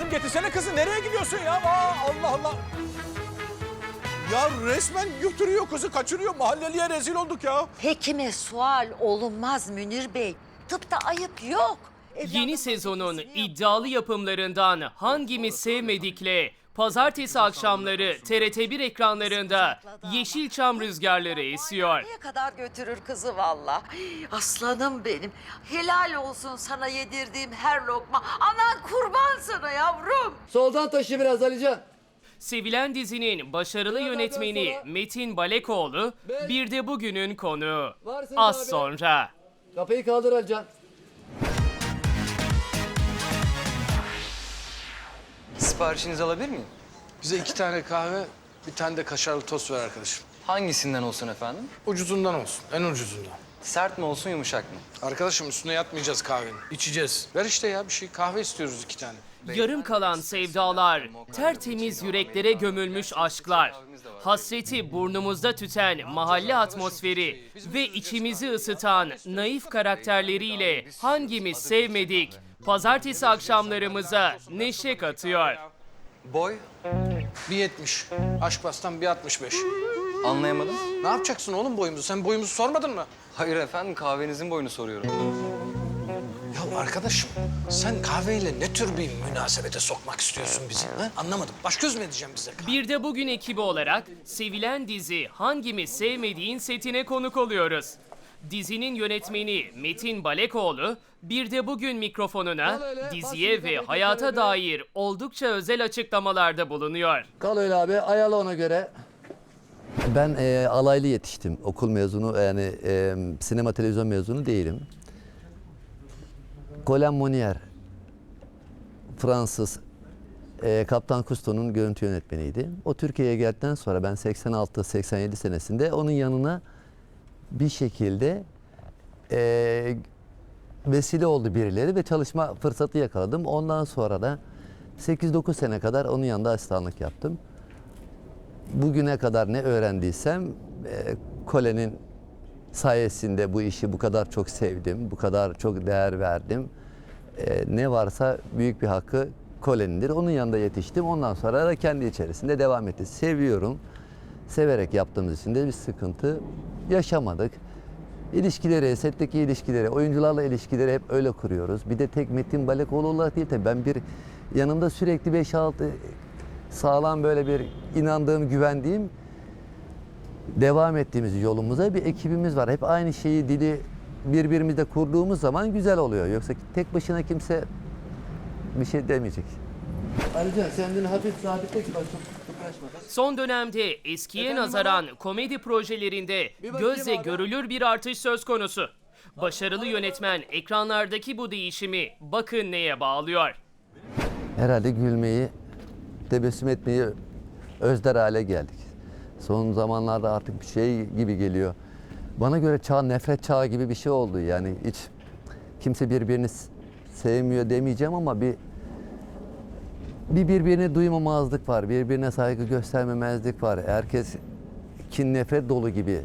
Evladım getirsene kızı. Nereye gidiyorsun ya? Aa, Allah Allah. Ya resmen götürüyor kızı, kaçırıyor. Mahalleliye rezil olduk ya. Hekime sual olunmaz Münir Bey. Tıpta ayıp yok. Yeni Evladımın sezonun iddialı yapımlarından hangimiz sevmedikle pazartesi akşamları TRT1 ekranlarında Yeşilçam rüzgarları esiyor. Nereye kadar götürür kızı valla. Aslanım benim. Helal olsun sana yedirdiğim her lokma. Anan kurban sana yavrum. Soldan taşı biraz Alican. Sevilen dizinin başarılı yönetmeni Metin Balekoğlu bir de bugünün konuğu. Az abi. sonra. Kapıyı kaldır Alican. Siparişinizi alabilir miyim? Bize iki tane kahve, bir tane de kaşarlı tost ver arkadaşım. Hangisinden olsun efendim? Ucuzundan olsun, en ucuzundan. Sert mi olsun yumuşak mı? Arkadaşım üstüne yatmayacağız kahvenin, içeceğiz. Ver işte ya bir şey, kahve istiyoruz iki tane. Yarım kalan sevdalar, tertemiz yüreklere gömülmüş aşklar, hasreti burnumuzda tüten mahalle atmosferi ve içimizi ısıtan naif karakterleriyle hangimiz sevmedik, pazartesi akşamlarımıza neşe katıyor. Boy? 1.70, aşk bastan 1.65. Anlayamadım. Ne yapacaksın oğlum boyumuzu? Sen boyumuzu sormadın mı? Hayır efendim kahvenizin boyunu soruyorum. Ya arkadaşım, sen kahveyle ne tür bir münasebete sokmak istiyorsun bizi? Ha? Anlamadım. Baş göz mü edeceğim bize? Bir de bugün ekibi olarak sevilen dizi hangimiz sevmediğin setine konuk oluyoruz. Dizinin yönetmeni Metin Balekoğlu bir de bugün mikrofonuna diziye ve hayata dair oldukça özel açıklamalarda bulunuyor. Kal öyle abi. Ayarla ona göre. Ben e, alaylı yetiştim. Okul mezunu yani e, sinema televizyon mezunu değilim. Colin Monier Fransız e, Kaptan Cousteau'nun görüntü yönetmeniydi. O Türkiye'ye geldikten sonra ben 86-87 senesinde onun yanına bir şekilde e, vesile oldu birileri ve çalışma fırsatı yakaladım. Ondan sonra da 8-9 sene kadar onun yanında asistanlık yaptım. Bugüne kadar ne öğrendiysem e, Kole'nin sayesinde bu işi bu kadar çok sevdim, bu kadar çok değer verdim. E, ne varsa büyük bir hakkı Kole'nindir. Onun yanında yetiştim. Ondan sonra da kendi içerisinde devam etti. Seviyorum. Severek yaptığımız için de bir sıkıntı yaşamadık. İlişkileri, setteki ilişkileri, oyuncularla ilişkileri hep öyle kuruyoruz. Bir de tek Metin Balekoğlu olarak değil tabii ben bir yanımda sürekli 5-6 sağlam böyle bir inandığım, güvendiğim devam ettiğimiz yolumuza bir ekibimiz var. Hep aynı şeyi dili birbirimizle kurduğumuz zaman güzel oluyor. Yoksa tek başına kimse bir şey demeyecek. Ayrıca kendini hafif sabitle ki bak çok Son dönemde eskiye Efendim nazaran komedi projelerinde gözle abi. görülür bir artış söz konusu. Başarılı yönetmen ekranlardaki bu değişimi bakın neye bağlıyor. herhalde gülmeyi, tebessüm etmeyi özler hale geldik. Son zamanlarda artık bir şey gibi geliyor. Bana göre çağ nefret çağı gibi bir şey oldu. Yani hiç kimse birbirini sevmiyor demeyeceğim ama bir bir birbirini duymamazlık var. Birbirine saygı göstermemezlik var. Herkes kin nefret dolu gibi.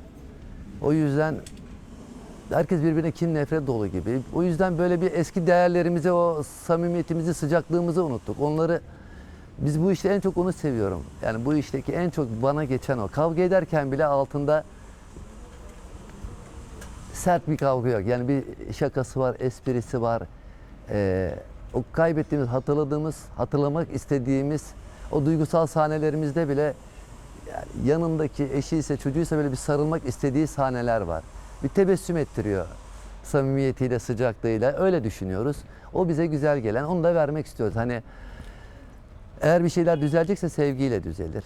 O yüzden herkes birbirine kin nefret dolu gibi. O yüzden böyle bir eski değerlerimizi, o samimiyetimizi, sıcaklığımızı unuttuk. Onları biz bu işte en çok onu seviyorum. Yani bu işteki en çok bana geçen o. Kavga ederken bile altında sert bir kavga yok. Yani bir şakası var, esprisi var. Ee, o kaybettiğimiz, hatırladığımız, hatırlamak istediğimiz o duygusal sahnelerimizde bile yani yanındaki eşiyse çocuğuysa böyle bir sarılmak istediği sahneler var. Bir tebessüm ettiriyor samimiyetiyle, sıcaklığıyla. Öyle düşünüyoruz. O bize güzel gelen, onu da vermek istiyoruz. Hani eğer bir şeyler düzelecekse sevgiyle düzelir.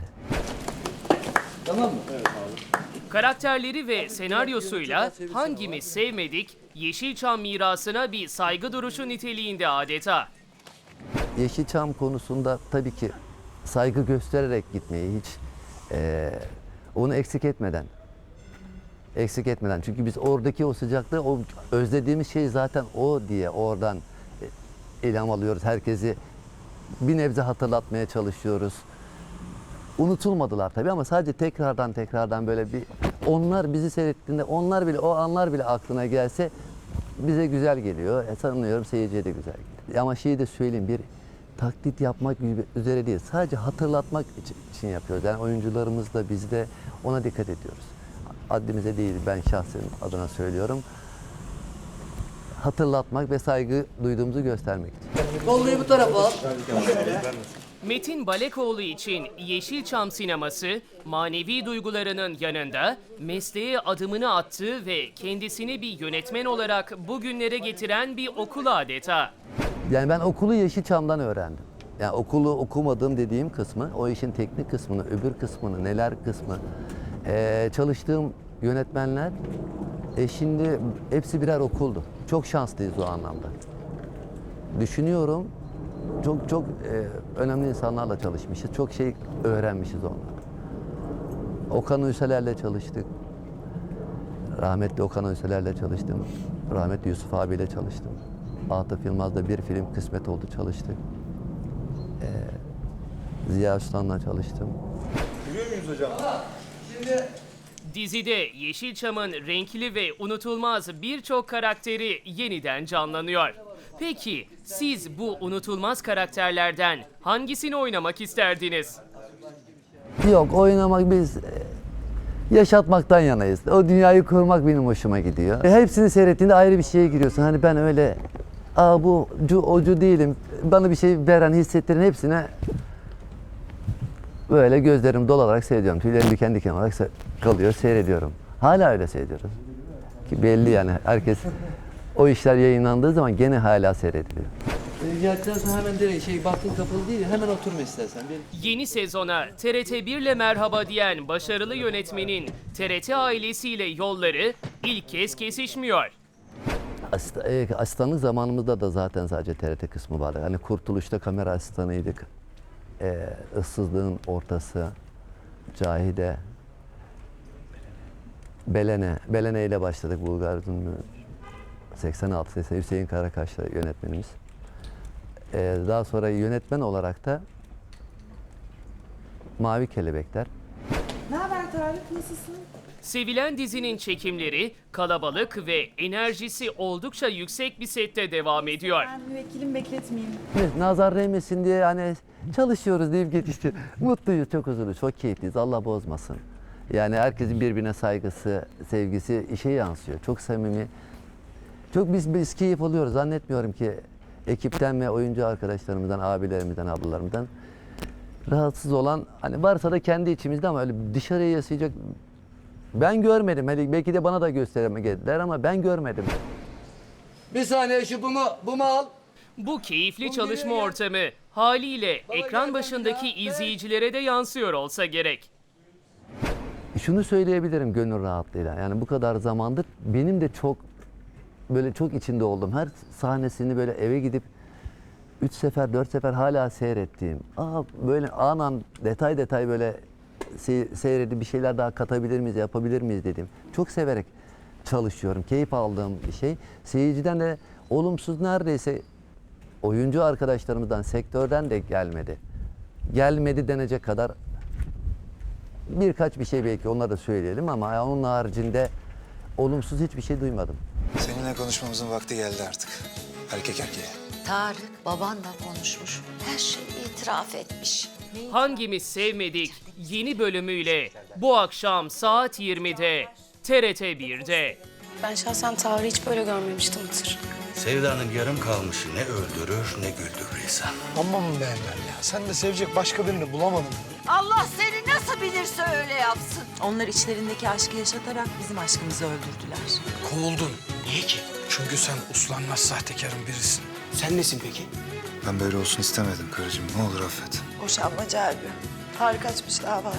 Tamam mı? Karakterleri ve senaryosuyla hangimiz sevmedik, Yeşilçam mirasına bir saygı duruşu niteliğinde adeta. Yeşilçam konusunda tabii ki saygı göstererek gitmeyi hiç eee, onu eksik etmeden eksik etmeden çünkü biz oradaki o sıcaklığı o özlediğimiz şey zaten o diye oradan e, ilham alıyoruz herkesi bir nebze hatırlatmaya çalışıyoruz. Unutulmadılar tabii ama sadece tekrardan tekrardan böyle bir onlar bizi seyrettiğinde onlar bile o anlar bile aklına gelse bize güzel geliyor. E, sanıyorum seyirciye de güzel geliyor. Ama şeyi de söyleyeyim bir taklit yapmak gibi üzere değil. Sadece hatırlatmak için, yapıyoruz. Yani oyuncularımız da biz de ona dikkat ediyoruz. Haddimize değil ben şahsen adına söylüyorum. Hatırlatmak ve saygı duyduğumuzu göstermek için. Kolluyu bu tarafa al. Metin Balekoğlu için Yeşilçam sineması manevi duygularının yanında mesleğe adımını attığı ve kendisini bir yönetmen olarak bugünlere getiren bir okul adeta. Yani ben okulu Yeşilçam'dan öğrendim. Yani okulu okumadığım dediğim kısmı, o işin teknik kısmını, öbür kısmını, neler kısmı, eee, çalıştığım yönetmenler, e şimdi hepsi birer okuldu. Çok şanslıyız o anlamda. Düşünüyorum, çok çok e, önemli insanlarla çalışmışız, çok şey öğrenmişiz onlardan. Okan Ünseler'le çalıştık. Rahmetli Okan Ünseler'le çalıştım. Rahmetli Yusuf abiyle çalıştım. Atıf Yılmaz'da bir film kısmet oldu çalıştık. Ee, Ziya Üstan'la çalıştım. Dizide Yeşilçam'ın renkli ve unutulmaz birçok karakteri yeniden canlanıyor. Peki siz bu unutulmaz karakterlerden hangisini oynamak isterdiniz? Yok oynamak biz e, yaşatmaktan yanayız. O dünyayı kurmak benim hoşuma gidiyor. E, hepsini seyrettiğinde ayrı bir şeye giriyorsun. Hani ben öyle Aa bu cu, ocu değilim. Bana bir şey veren, hissettiren hepsine böyle gözlerim dolararak seyrediyorum. Tüylerim diken diken olarak kalıyor, seyrediyorum. Hala öyle seyrediyorum. Ki belli yani herkes o işler yayınlandığı zaman gene hala seyrediliyor. Geldikten sonra hemen direkt şey baktın kapalı değil hemen oturma istersen. Bir Yeni sezona TRT 1 ile merhaba diyen başarılı yönetmenin TRT ailesiyle yolları ilk kez kesişmiyor. Asist- e, asistanlık zamanımızda da zaten sadece TRT kısmı vardı. Hani Kurtuluş'ta kamera asistanıydık. E, ıssızlığın ortası, Cahide, Belene. Belene ile başladık Bulgar 86 sesi Hüseyin Karakaş'la yönetmenimiz. E, daha sonra yönetmen olarak da Mavi Kelebekler. Ne haber Tarık? Nasılsın? Sevilen dizinin çekimleri kalabalık ve enerjisi oldukça yüksek bir sette devam ediyor. Ben müvekkilim bekletmeyeyim. Biz nazar değmesin diye hani çalışıyoruz deyip geçişti. Mutluyuz, çok huzurluyuz, çok keyifliyiz. Allah bozmasın. Yani herkesin birbirine saygısı, sevgisi işe yansıyor. Çok samimi. Çok biz, biz keyif alıyoruz. Zannetmiyorum ki ekipten ve oyuncu arkadaşlarımızdan, abilerimizden, ablalarımızdan rahatsız olan hani varsa da kendi içimizde ama öyle dışarıya yasayacak ben görmedim. Hani belki de bana da gösteremediler ama ben görmedim. Bir saniye şu bumu, bumu al. Bu keyifli çalışma ortamı haliyle ekran başındaki izleyicilere de yansıyor olsa gerek. Şunu söyleyebilirim gönül rahatlığıyla. Yani bu kadar zamandır benim de çok böyle çok içinde oldum. Her sahnesini böyle eve gidip üç sefer, dört sefer hala seyrettiğim. Aa böyle anan detay detay böyle se- seyredip bir şeyler daha katabilir miyiz, yapabilir miyiz dedim. Çok severek çalışıyorum. Keyif aldığım bir şey. Seyirciden de olumsuz neredeyse oyuncu arkadaşlarımızdan, sektörden de gelmedi. Gelmedi denecek kadar birkaç bir şey belki onları da söyleyelim ama onun haricinde olumsuz hiçbir şey duymadım. Seninle konuşmamızın vakti geldi artık. Erkek erkeğe. Tarık babanla konuşmuş. Her şeyi itiraf etmiş. Hangimiz sevmedik yeni bölümüyle bu akşam saat 20'de TRT 1'de. Ben şahsen Tarık'ı hiç böyle görmemiştim Itır. Sevdanın yarım kalmışı ne öldürür ne güldürür insan. Aman be Emel ya. Sen de sevecek başka birini bulamadın? Allah seni nasıl bilirse öyle yapsın. Onlar içlerindeki aşkı yaşatarak bizim aşkımızı öldürdüler. Kovuldun. Niye ki? Çünkü sen uslanmaz sahtekarın birisin. Sen nesin peki? Ben böyle olsun istemedim karıcığım. Ne olur affet. Boşanmacı albüm. Tarık açmış dava.